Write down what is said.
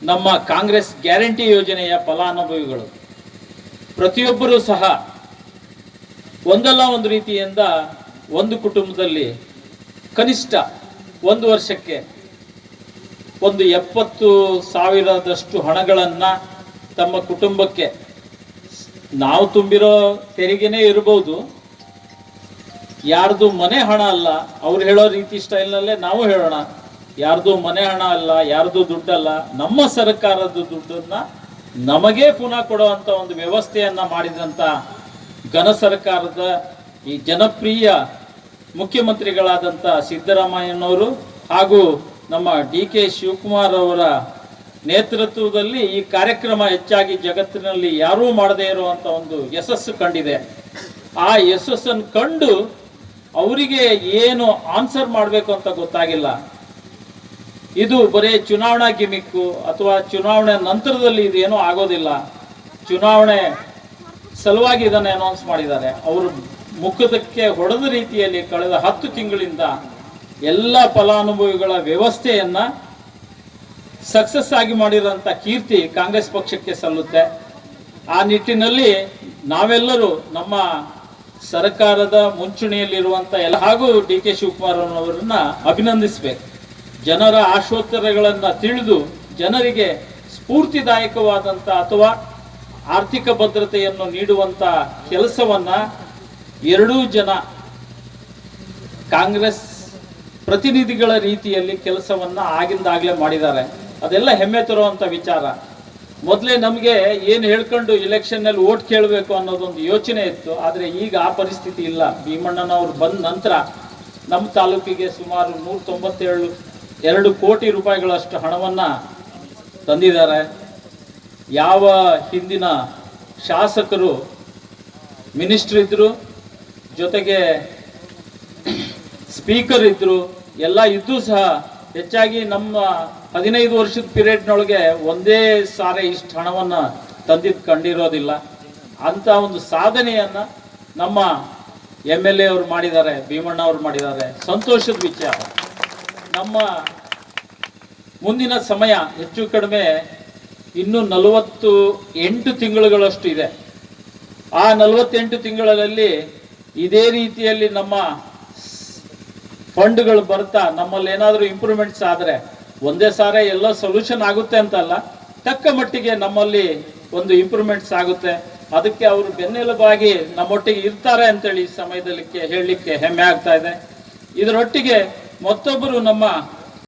ನಮ್ಮ ಕಾಂಗ್ರೆಸ್ ಗ್ಯಾರಂಟಿ ಯೋಜನೆಯ ಫಲಾನುಭವಿಗಳು. ಪ್ರತಿಯೊಬ್ಬರೂ ಸಹ ಒಂದಲ್ಲ ಒಂದು ರೀತಿಯಿಂದ ಒಂದು ಕುಟುಂಬದಲ್ಲಿ ಕನಿಷ್ಠ ಒಂದು ವರ್ಷಕ್ಕೆ ಒಂದು ಎಪ್ಪತ್ತು ಸಾವಿರದಷ್ಟು ಹಣಗಳನ್ನು ತಮ್ಮ ಕುಟುಂಬಕ್ಕೆ ನಾವು ತುಂಬಿರೋ ತೆರಿಗೆನೇ ಇರಬಹುದು ಯಾರ್ದು ಮನೆ ಹಣ ಅಲ್ಲ, ಅವ್ರು ಹೇಳೋ ರೀತಿ ಸ್ಟೈಲ್ನಲ್ಲೇ ನಾವು ಹೇಳೋಣ. ಯಾರ್ದು ಮನೆ ಹಣ ಅಲ್ಲ, ಯಾರ್ದು ದುಡ್ಡಲ್ಲ, ನಮ್ಮ ಸರ್ಕಾರದ ದುಡ್ಡನ್ನ ನಮಗೇ ಪುನಃ ಕೊಡುವಂತ ಒಂದು ವ್ಯವಸ್ಥೆಯನ್ನ ಮಾಡಿದಂತ ಘನ ಸರ್ಕಾರದ ಈ ಜನಪ್ರಿಯ ಮುಖ್ಯಮಂತ್ರಿಗಳಾದಂಥ ಸಿದ್ದರಾಮಯ್ಯನವರು ಹಾಗೂ ನಮ್ಮ ಡಿ ಕೆ ಶಿವಕುಮಾರ್ ಅವರ ನೇತೃತ್ವದಲ್ಲಿ ಈ ಕಾರ್ಯಕ್ರಮ ಹೆಚ್ಚಾಗಿ ಜಗತ್ತಿನಲ್ಲಿ ಯಾರೂ ಮಾಡದೇ ಇರುವಂತ ಒಂದು ಯಶಸ್ಸು ಕಂಡಿದೆ. ಆ ಯಶಸ್ಸನ್ನು ಕಂಡು ಅವರಿಗೆ ಏನು ಆನ್ಸರ್ ಮಾಡಬೇಕು ಅಂತ ಗೊತ್ತಾಗಿಲ್ಲ. ಇದು ಬರೀ ಚುನಾವಣಾ ಗಿಮಿಕ್ಕು ಅಥವಾ ಚುನಾವಣೆ ನಂತರದಲ್ಲಿ ಇದೇನೂ ಆಗೋದಿಲ್ಲ. ಚುನಾವಣೆ ಸಲುವಾಗಿ ಇದನ್ನು ಅನೌನ್ಸ್ ಮಾಡಿದ್ದಾರೆ. ಅವರು ಮುಖದಕ್ಕೆ ಹೊಡೆದ ರೀತಿಯಲ್ಲಿ ಕಳೆದ ಹತ್ತು ತಿಂಗಳಿಂದ ಎಲ್ಲ ಫಲಾನುಭವಿಗಳ ವ್ಯವಸ್ಥೆಯನ್ನು ಸಕ್ಸಸ್ ಆಗಿ ಮಾಡಿರೋಂಥ ಕೀರ್ತಿ ಕಾಂಗ್ರೆಸ್ ಪಕ್ಷಕ್ಕೆ ಸಲ್ಲುತ್ತೆ. ಆ ನಿಟ್ಟಿನಲ್ಲಿ ನಾವೆಲ್ಲರೂ ನಮ್ಮ ಸರ್ಕಾರದ ಮುಂಚೂಣಿಯಲ್ಲಿರುವಂಥ ಎಲ್ಲ ಹಾಗೂ ಡಿ ಕೆ ಶಿವಕುಮಾರ್ ಅವರನ್ನ ಅಭಿನಂದಿಸಬೇಕು. ಜನರ ಆಶೋತ್ತರಗಳನ್ನು ತಿಳಿದು ಜನರಿಗೆ ಸ್ಫೂರ್ತಿದಾಯಕವಾದಂಥ ಅಥವಾ ಆರ್ಥಿಕ ಭದ್ರತೆಯನ್ನು ನೀಡುವಂಥ ಕೆಲಸವನ್ನು ಎರಡೂ ಜನ ಕಾಂಗ್ರೆಸ್ ಪ್ರತಿನಿಧಿಗಳ ರೀತಿಯಲ್ಲಿ ಕೆಲಸವನ್ನ ಆಗಿಂದಾಗಲೇ ಮಾಡಿದ್ದಾರೆ. ಅದೆಲ್ಲ ಹೆಮ್ಮೆ ತರುವಂತ ವಿಚಾರ. ಮೊದಲೇ ನಮಗೆ ಏನು ಹೇಳ್ಕೊಂಡು ಇಲೆಕ್ಷನ್ನಲ್ಲಿ ಓಟ್ ಕೇಳಬೇಕು ಅನ್ನೋದೊಂದು ಯೋಚನೆ ಇತ್ತು. ಆದರೆ ಈಗ ಆ ಪರಿಸ್ಥಿತಿ ಇಲ್ಲ. ಭೀಮಣ್ಣನವರು ಬಂದ ನಂತರ ನಮ್ಮ ತಾಲೂಕಿಗೆ ಸುಮಾರು ನೂರ ತೊಂಬತ್ತೇಳು ಎರಡು ಕೋಟಿ ರೂಪಾಯಿಗಳಷ್ಟು ಹಣವನ್ನು ತಂದಿದ್ದಾರೆ. ಯಾವ ಹಿಂದಿನ ಶಾಸಕರು, ಮಿನಿಸ್ಟ್ರ್ ಇದ್ದರು ಜೊತೆಗೆ ಸ್ಪೀಕರ್ ಇದ್ದರು ಎಲ್ಲ ಇದ್ದು ಸಹ ಹೆಚ್ಚಾಗಿ ನಮ್ಮ ಹದಿನೈದು ವರ್ಷದ ಪೀರಿಯಡ್ನೊಳಗೆ ಒಂದೇ ಸಾರಿ ಇಷ್ಟು ಹಣವನ್ನು ತಂದಿದ್ದು ಕಂಡಿರೋದಿಲ್ಲ. ಅಂತ ಒಂದು ಸಾಧನೆಯನ್ನ ನಮ್ಮ ಎಂ ಎಲ್ ಎ ಅವರು ಮಾಡಿದ್ದಾರೆ, ಭೀಮಣ್ಣ ಅವರು ಮಾಡಿದ್ದಾರೆ. ಸಂತೋಷದ ವಿಚಾರ. ನಮ್ಮ ಮುಂದಿನ ಸಮಯ ಹೆಚ್ಚು ಕಡಿಮೆ ಇನ್ನು ನಲವತ್ತು ಎಂಟು ತಿಂಗಳುಗಳಷ್ಟು ಇದೆ. ಆ ನಲವತ್ತೆಂಟು ತಿಂಗಳಲ್ಲಿ ಇದೇ ರೀತಿಯಲ್ಲಿ ನಮ್ಮ ಫಂಡ್ಗಳು ಬರ್ತಾ, ನಮ್ಮಲ್ಲಿ ಏನಾದರೂ ಇಂಪ್ರೂವ್ಮೆಂಟ್ಸ್ ಆದರೆ ಒಂದೇ ಸಾರಿ ಎಲ್ಲ ಸೊಲ್ಯೂಷನ್ ಆಗುತ್ತೆ ಅಂತಲ್ಲ, ತಕ್ಕ ಮಟ್ಟಿಗೆ ನಮ್ಮಲ್ಲಿ ಒಂದು ಇಂಪ್ರೂವ್ಮೆಂಟ್ಸ್ ಆಗುತ್ತೆ. ಅದಕ್ಕೆ ಅವರು ಬೆನ್ನೆಲುಬಾಗಿ ನಮ್ಮೊಟ್ಟಿಗೆ ಇರ್ತಾರೆ ಅಂತೇಳಿ ಈ ಸಮಯದಲ್ಲಿ ಹೇಳಲಿಕ್ಕೆ ಹೆಮ್ಮೆ ಆಗ್ತಾ ಇದೆ. ಇದರೊಟ್ಟಿಗೆ ಮತ್ತೊಬ್ಬರು ನಮ್ಮ